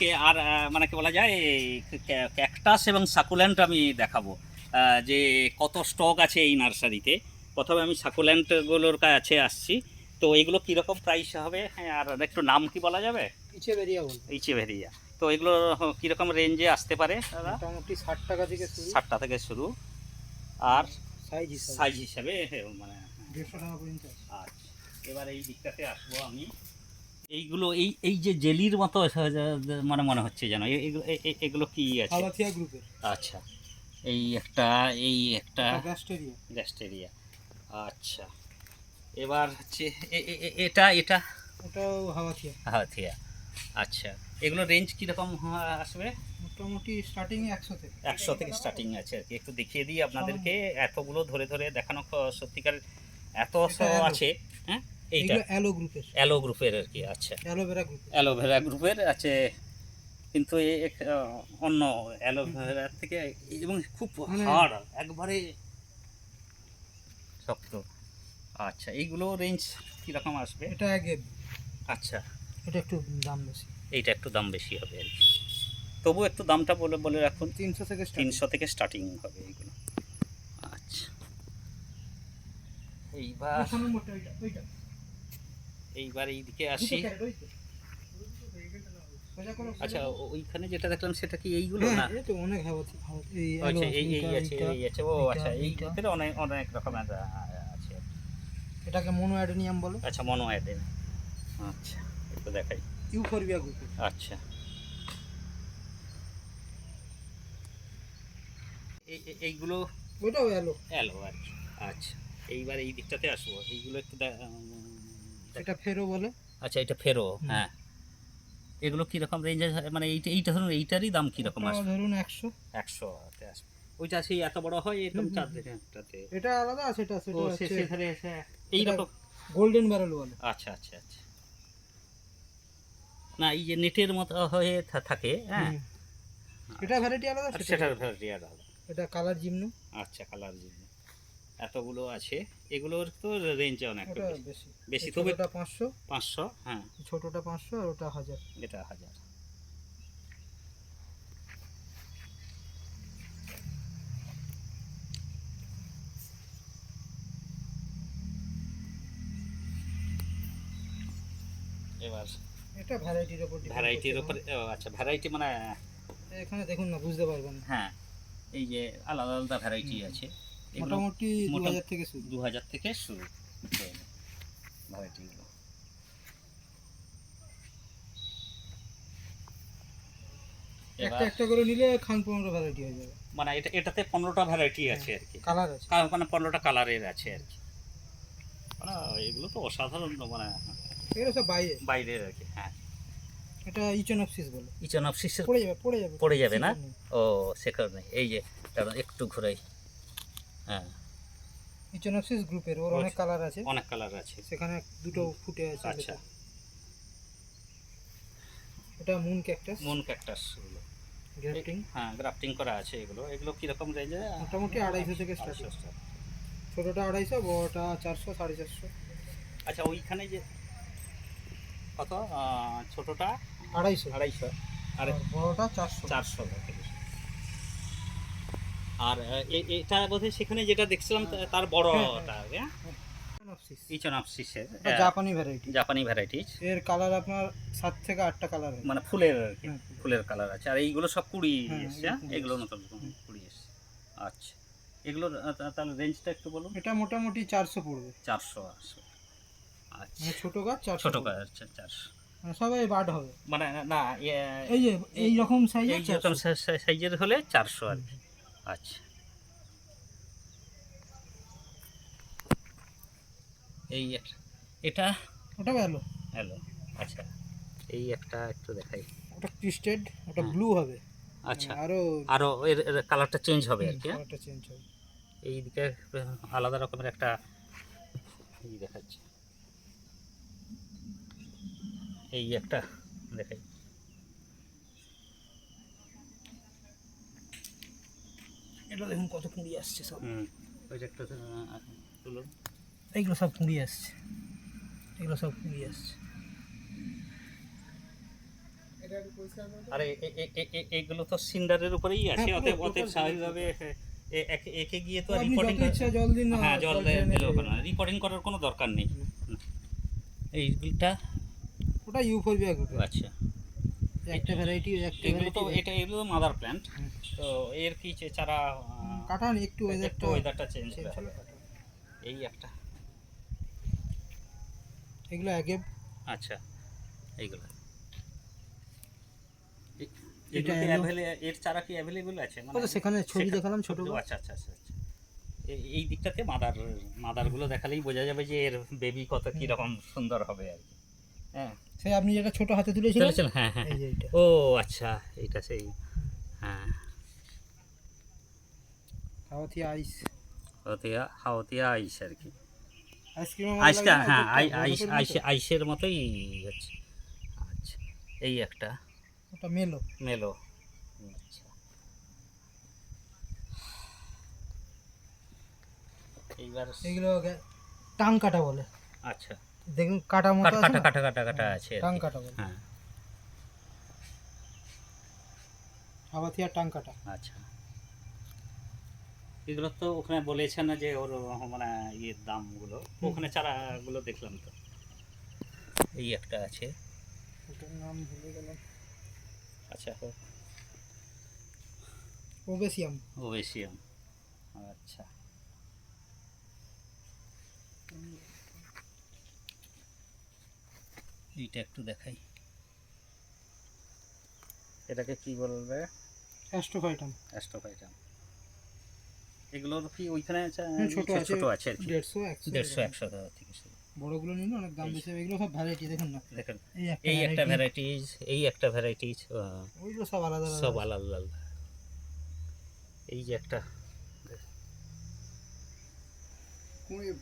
আজকে আর মানে কি বলা যায় ক্যা- ক্যাকটাস এবং সাকুল্যান্ট আমি দেখাবো। যে কত স্টক আছে এই নার্সারিতে। প্রথমে আমি সাকুল্যান্টগুলোর কাছে আসছি। তো এইগুলো কীরকম প্রাইস হবে? হ্যাঁ আর একটু নাম কি বলা যাবে? পিছিয়ে বেরিয়ে বল এইচে ভেরিয়া তো এগুলো কীরকম রেঞ্জে আসতে পারে দাদা? মোটামুটি ষাট টাকা থেকে শুরু। ষাটটা থেকে শুরু। আর সাইজ হিসাবে। সাইজ হিসাবে মানে দেড়শো টাকা পর্যন্ত আচ্ছা। এবার এই দিকটাতে আসব আমি। এইগুলো এই এই যে জেলির মতো মানে মনে হচ্ছে যেন এগুলো এগুলো কি আছে? হাওয়াথিয়া গ্রুপের। আচ্ছা এই একটা এই একটা গ্যাস্টেরিয়া। গ্যাস্টেরিয়া আচ্ছা এবার হচ্ছে এটা এটা? ওটাও হাওয়াথিয়া হাতিয়া আচ্ছা এগুলো রেঞ্জ কীরকম আসবে? মোটামুটি স্টার্টিং একশো থেকে। একশো থেকে স্টার্টিং আছে আর কি। একটু দেখিয়ে দিই আপনাদেরকে এতগুলো ধরে ধরে দেখানো সত্যিকার এত আছে হ্যাঁ? এইটা। অ্যালো গ্রুপের অ্যালো গ্রুপের আর কি আচ্ছা। অ্যালোভেরা অ্যালোভেরা গ্রুপের আছে কিন্তু অন্য অ্যালোভেরা থেকে এবং খুব মানে- হার্ড একবারে শক্ত। আচ্ছা এইগুলো রেঞ্জ কীরকম আসবে? এটা আগে আচ্ছা। এটা একটু দাম বেশি। এইটা একটু দাম বেশি হবে আর কি। তবু একটু দামটা বলে বলে রাখুন। তিনশো থেকে তিনশো থেকে স্টার্টিং হবে এইগুলো। আচ্ছা। এইবার দুশো নম্বরটা ওইটা, ওইটা। এইবার এইদিকে আসি। আচ্ছা ওইখানে যেটা দেখলাম সেটা কি এইগুলো হ্যাঁ, না তো অনেক এই আচ্ছা এই এই আছে এই আছে। ও আচ্ছা এই। ভিতরে অনেক অনেক রকমের আছে। এটাকে মনো অ্যাডেনিয়াম বলে। আচ্ছা মনো আইটেম আচ্ছা একটু দেখাই। ইউফোরবিয়া গ্রুপের আচ্ছা। এই এই- এইগুলো ওইটাও অ্যালো এলো আর আচ্ছা এইবার এই দিকটাতে আসব। এইগুলো একটু এটা ফেরো বলে। আচ্ছা এটা ফেরো হ্যাঁ। এগুলো কীরকম রেঞ্জে মানে এইটা এইটা ধরুন এইটারই দাম কীরকম আসবে ধরুন একশো। একশো আসবে ওইটা সেই এত বড় হয় এরকম হুম, হুম, চার হুম। এটা আলাদা আছে এটা সেটা সেখানে এইরকম গোল্ডেন ব্যারেল বলে। আচ্ছা আচ্ছা আচ্ছা। না এই যে নেটের মতো হয়ে থাকে হ্যাঁ। এটা ভ্যারাইটি আলাদা সেটা ভ্যারাইটি আলাদা। এটা কালার জিমনু আচ্ছা কালার জন্য এতগুলো আছে। এগুলোর তো রেঞ্জ অনেক বেশি। তবে ছোটটা পাঁচশো। পাঁচশো হ্যাঁ। ছোটটা পাঁচশো আর ওটা হাজার। এটা হাজার। এবার এটা ভ্যারাইটির উপর ভ্যারাইটির উপরে আচ্ছা ভ্যারাইটি মানে এখানে দেখুন না বুঝতে পারবেন হ্যাঁ এই যে আলাদা আলাদা ভ্যারাইটি আছে। মোটামুটি দু হাজার থেকে শুরু। দু হাজার থেকে শুরু। ভ্যারাইটিগুলো একটা একটা করে নিলে খান পনেরো ভ্যারাইটি হয়ে যাবে। মানে এটা এটাতে পনেরোটা ভ্যারাইটি আছে আর কি। কালার আছে। মানে পনেরোটা কালারের আছে আর কি। মানে এগুলো তো অসাধারণ মানে এগুলো সব বাইরে। বাইরের আর কি হ্যাঁ। এটা ইচোনপসিস বলে। ইচনপসিসের পড়ে যাবে পড়ে যাবে। পড়ে যাবে না? ও সে কারণে। এই যে একটু ঘুরাই। হ্যাঁ। ইচোনপসিস গ্রুপের ওর অনেক। কালার আছে। অনেক কালার আছে। সেখানে দুটো ফুটে আছে আচ্ছা। এটা moon cactus moon cactus grafting হ্যাঁ গ্রাফটিং করা আছে এগুলো। এগুলো কীরকম রেঞ্জে মোটামুটি আড়াইশো থেকে স্টার্টিং। ছোটোটা আড়াইশো বড়টা চারশো সাড়ে চারশো। আচ্ছা ওইখানে যে কত? ছোটটা? আড়াইশো। আড়াইশো। আর আর বড়টা চারশো। চারশো আর এটা বোধহয় সেখানে যেটা দেখছিলাম তার বড়টা হ্যাঁ ইচোনপসিস ইচনাপসিসের জাপানি ভ্যারাইটি জাপানি ভ্যারাইটিস এর কালার আপনার সাত থেকে আটটা কালার মানে ফুলের কি ফুলের। কালার আছে। আর এইগুলো সব কুড়ি হ্যাঁ, এসছে এগুলো হ্যাঁ? কুড়ি এসছে। নতুন কুড়ি এসছে। আচ্ছা। এগুলোর তাহলে রেঞ্জটা একটু বলুন। এটা মোটামুটি চারশো পড়বে। চারশো আসবে আচ্ছা। মানে ছোটো গাছ চারশো ছোট গাছ আচ্ছা চারশো। মানে সবাই বাড হবে। মানে না ইয়ে- এই যে এই রকম সাইজের এই রকম সাইজের হলে চারশো আর কি। আচ্ছা। এই একটা এটা? ওটা ভালো। হ্যালো আচ্ছা। এই একটা একটু দেখাই। ওটা টুইস্টেড ওটা হ্যাঁ। ব্লু হবে। আচ্ছা। আরও আরও এর কালারটা চেঞ্জ হবে আর কি হ্যাঁ? কালারটা চেঞ্জ হবে। এই দিকে আলাদা রকমের একটা এই দেখাচ্ছে। এই একটা দেখাই। এটা দেখুন কত কুড়ি আসছে সব। এইগুলো সব কুড়ি আসছে। এগুলো সব কুড়ি আসছে। আরে এগুলো তো সিন্ডারের উপরেই আছে হ্যাঁ, অতএব অতএব স্বাভাবিকভাবে একে- একে গিয়ে তো রিপোর্টিং জল দিন হ্যাঁ জল দিলেও না। রিপোর্টিং করার কোনো দরকার নেই। এইটা ওটা ইউফোরবিয়া আচ্ছা। একটা ভ্যারাইটি একটা এগুলো তো এটা এগুলো মাদার প্ল্যান্ট তো এর কি চারা কাটান একটু একটু ওয়েদারটা চেঞ্জ এই একটা। এগুলো আগে আচ্ছা এইগুলো। এটা। এর চারা কি অ্যাভেলেবল আছে? মানে সেখানে ছবি দেখালাম ছোট আচ্ছা আচ্ছা আচ্ছা আচ্ছা। এই দিকটাতে মাদার মাদারগুলো দেখালেই বোঝা যাবে যে এর বেবি কত কি রকম সুন্দর হবে আর কি। হ্যাঁ। সেই আপনি যেটা ছোট হাতে তুলেছিলেন? হ্যাঁ হ্যাঁ এই যে এইটা। ও আচ্ছা এইটা সেই হ্যাঁ। আইস। হাওতিয়া হাওতিয়া আইস আর কি। আইসটা হ্যাঁ আই- আইস আইস আইসের মতোই হচ্ছে। আচ্ছা এই একটা। ওটা মেলো। মেলো। আচ্ছা। এইবার এগুলো টাং কাটা বলে। আচ্ছা। দেখুন কাটা মতো কাটা কাটা কাটা কাটা আছে টাং কাটা হ্যাঁ। হাওয়াতিয়া টাং কাটা। আচ্ছা। এগুলো তো ওখানে বলেছেন না যে ওর মানে ইয়ের দামগুলো। ওখানে চারাগুলো দেখলাম তো। এই একটা আছে। ওটার নাম ভুলে গেলাম। আচ্ছা হোক। ওবেসিয়াম। ওবেসিয়াম। আচ্ছা। এইটা একটু দেখাই। এটাকে কি বলবে? অ্যাস্ট্রোফাইটাম। অ্যাস্ট্রোফাইটাম। এগুলোর কি ওইখানে আছে? ছোট আছে। ছোট আছে আর কি। দেড়শো একশো দেড়শো একশো থেকে শুরু। বড়গুলো নিলে অনেক দাম বেশি এগুলো সব ভ্যারাইটি দেখুন না। দেখেন এই একটা এই একটা variety, ভ্যারাইটিজ এই একটা ভ্যারাইটিজ ওইগুলো সব আলাদা আলাদা। সব আলাদা আলাদা। এই যে একটা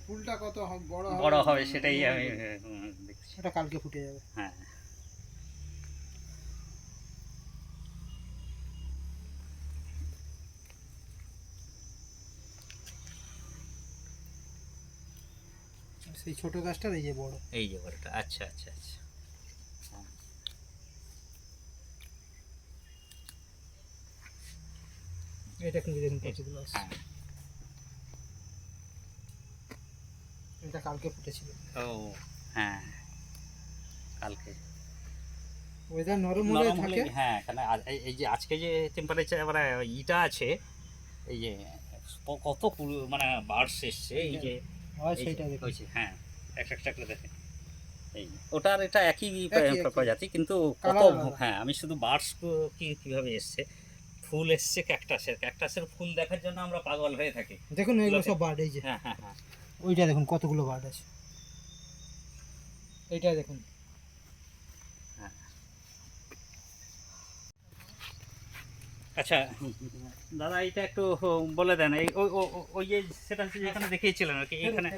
ফুলটা কত বড় বড় হবে সেটাই আমি এটা কালকে ফুটে যাবে। হ্যাঁ। সেই ছোট গাছটার এই যে বড়। এই যে বড়টা আচ্ছা আচ্ছা আচ্ছা। এটা কিন্তু দেখুন কতগুলো আছে। হ্যাঁ। এটা কালকে ফুটেছিল। ও হ্যাঁ। কালকে। ওয়েদার নরম হলে থাকে। হ্যাঁ কারণ এই- যে আজকে যে টেম্পারেচার মানে ইটা আছে এই যে কত মানে বার্ডস এসছে এই যে হয় যে সেইটা দেখুন। হয়েছে, হ্যাঁ একটা একটা করে এই ওটার এটা একই। প্রজাতি কিন্তু কত হ্যাঁ আমি শুধু বার্ডস কি কীভাবে এসছে ফুল এসছে ক্যাকটাসের ক্যাকটাসের ফুল দেখার জন্য আমরা পাগল হয়ে থাকি। দেখুন এগুলো সব বার্ড এই যে। হ্যাঁ হ্যাঁ হ্যাঁ। ওইটা দেখুন কতগুলো বার্ড আছে। এইটা দেখুন। আচ্ছা। দাদা এটা একটু বলে দেন এই ওই যে সেটা যেখানে দেখিয়েছিলেন আর কি এখানে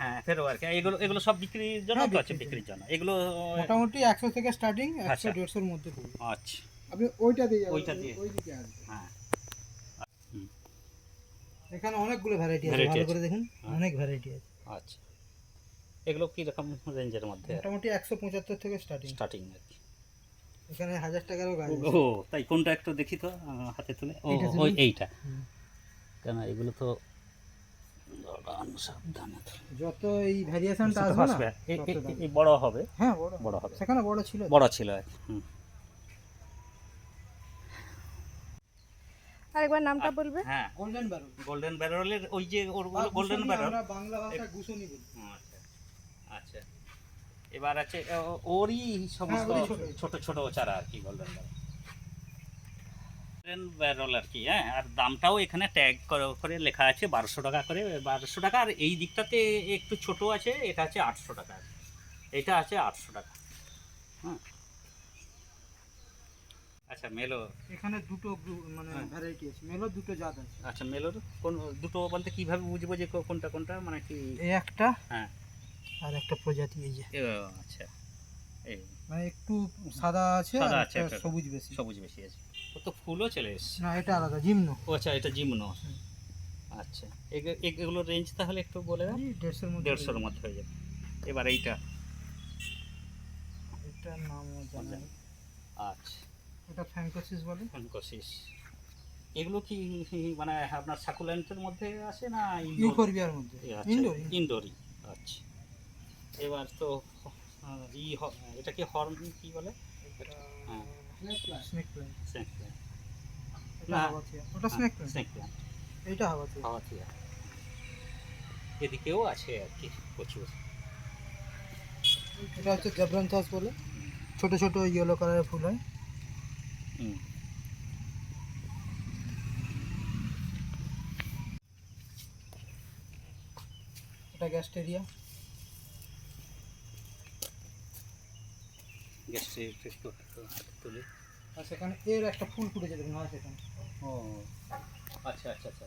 হ্যাঁ ফেরো আর কি এগুলো এগুলো সব বিক্রির জন্য হ্যাঁ, তো আছে বিক্রির জন্য। এগুলো মোটামুটি একশো থেকে স্টার্টিং একশো আচ্ছা। দেড়শোর মধ্যে আচ্ছা। আপনি ওইটা দিয়ে ওইটা দিয়ে। দিকে আসবে হ্যাঁ। এখানে অনেকগুলো ভ্যারাইটি আছে ভালো করে দেখুন হ্যাঁ। অনেক ভ্যারাইটি আছে। আচ্ছা। এগুলো কি রকম রেঞ্জের মধ্যে? মোটামুটি একশো পঁচাত্তর থেকে স্টার্টিং স্টার্টিং আর কি। এখানে হাজার টাকারও গাছ ও তাই কোনটা একটু দেখি তো হাতে তুলে। ও ওই এইটা। কেন এগুলো তো। যত এই ভ্যারিয়েশনটা আসবে এই- বড় হবে? হ্যাঁ বড় বড় হবে। সেখানে বড় ছিল। বড় ছিল আর আরেকবার নামটা বলবে? হ্যাঁ। গোল্ডেন ব্যারল গোল্ডেন ব্যারলের ওই যে ওরগুলো গোল্ডেন ব্যারল বাংলা ভাষায় গুসনি বলি। এবার আছে ওরই সমস্ত হ্যাঁ, ছোট। ছোট চারা আর কি গোল্ডেন ব্যারল আর কি হ্যাঁ আর দামটাও এখানে ট্যাগ করে করে লেখা আছে বারোশো টাকা করে বারোশো টাকা। আর এই দিকটাতে একটু ছোট আছে এটা আছে আটশো টাকা। এটা আছে আটশো টাকা। হ্যাঁ আচ্ছা মেলো। এখানে দুটো মানে। ভ্যারাইটি আছে। মেলো দুটো জাত আছে। আচ্ছা মেলোর কোন দুটো বলতে কীভাবে বুঝব যে কোনটা কোনটা? মানে কি একটা। হ্যাঁ। আর একটা প্রজাতি এই যে। আচ্ছা। এই মানে একটু সাদা আছে সাদা আছে। সবুজ বেশি। সবুজ বেশি আছে। ও তো ফুলও চলে এসছে। না এটা আলাদা জিমনো। ও আচ্ছা এটা জিমনো। আচ্ছা এগ- এগ- এগুলোর রেঞ্জ তাহলে একটু বলে দেন দেড়শোর মধ্যে দেড়শোর মধ্যে হয়ে যাবে। এবার এইটা। এটার নাম জানা আচ্ছা। এটা ফ্যাঙ্কোসিস বলে। ফ্যানকোসিস এগুলো কি মানে আপনার সাকুলেন্টের মধ্যে আসে না ইউফোরবিয়ার মধ্যে। ইনডোর ইনডোরই আচ্ছা। এবার তো ই হ- এটা কি হর্ন কি বলে? হ্যাঁ। স্নেক প্ল্যান্ট স্নেক প্ল্যান্ট এটা না। হাওয়াথিয়া ওটা স্নেক প্ল্যান্ট স্নেক প্ল্যান্ট এইটা হাওয়াথিয়া হাওয়া থেকে এদিকেও আছে আর কি প্রচুর। এটা হচ্ছে জেব্রান্থাস বলে। ছোট ছোট ইয়েলো কালারের ফুল হয়। এটা গ্যাস্টেরিয়া। একটু তুলে আর সেখানে এর একটা ফুল ফুটেছে দেখুন হয় সেখানে। ও আচ্ছা আচ্ছা আচ্ছা।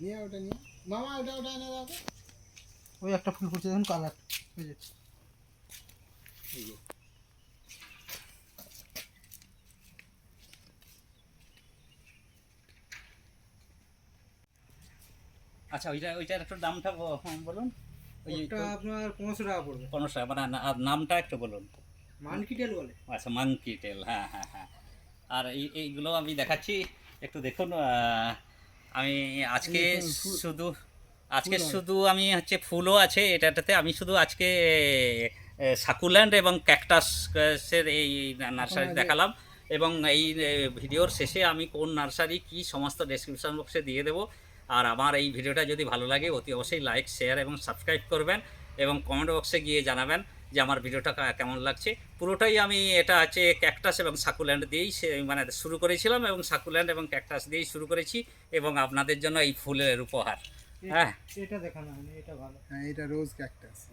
নিয়ে ওটা নিয়ে। মামা ওটা ওটা এনে দাও ওই একটা ফুল ফুটছে দেখুন কালার। ওই যে। এই যে। আচ্ছা ওইটা ওইটার একটু দামটা বলুন। ওটা আপনার পনেরোশো টাকা পড়বে। পনেরোশো মানে নামটা একটু বলুন। বলে। আচ্ছা মাংকি টেল হ্যাঁ হ্যাঁ হ্যাঁ। আর এই এইগুলো আমি দেখাচ্ছি একটু দেখুন আমি আজকে শুধু আজকে শুধু আমি হচ্ছে ফুলও আছে এটাতে আমি শুধু আজকে সাকুল্যান্ড এবং ক্যাকটাসের এই নার্সারি দেখালাম এবং এই ভিডিওর শেষে আমি কোন নার্সারি কি সমস্ত ডেসক্রিপশন বক্সে দিয়ে দেবো আর আমার এই ভিডিওটা যদি ভালো লাগে অতি অবশ্যই লাইক শেয়ার এবং সাবস্ক্রাইব করবেন এবং কমেন্ট বক্সে গিয়ে জানাবেন যে আমার ভিডিওটা কেমন লাগছে। পুরোটাই আমি এটা আছে ক্যাকটাস এবং সাকুল্যান্ড দিয়েই সে- মানে শুরু করেছিলাম এবং সাকুল্যান্ড এবং ক্যাকটাস দিয়েই শুরু করেছি এবং আপনাদের জন্য এই ফুলের উপহার। হ্যাঁ। এটা দেখানো হয়নি এটা ভালো। হ্যাঁ এটা রোজ ক্যাকটাস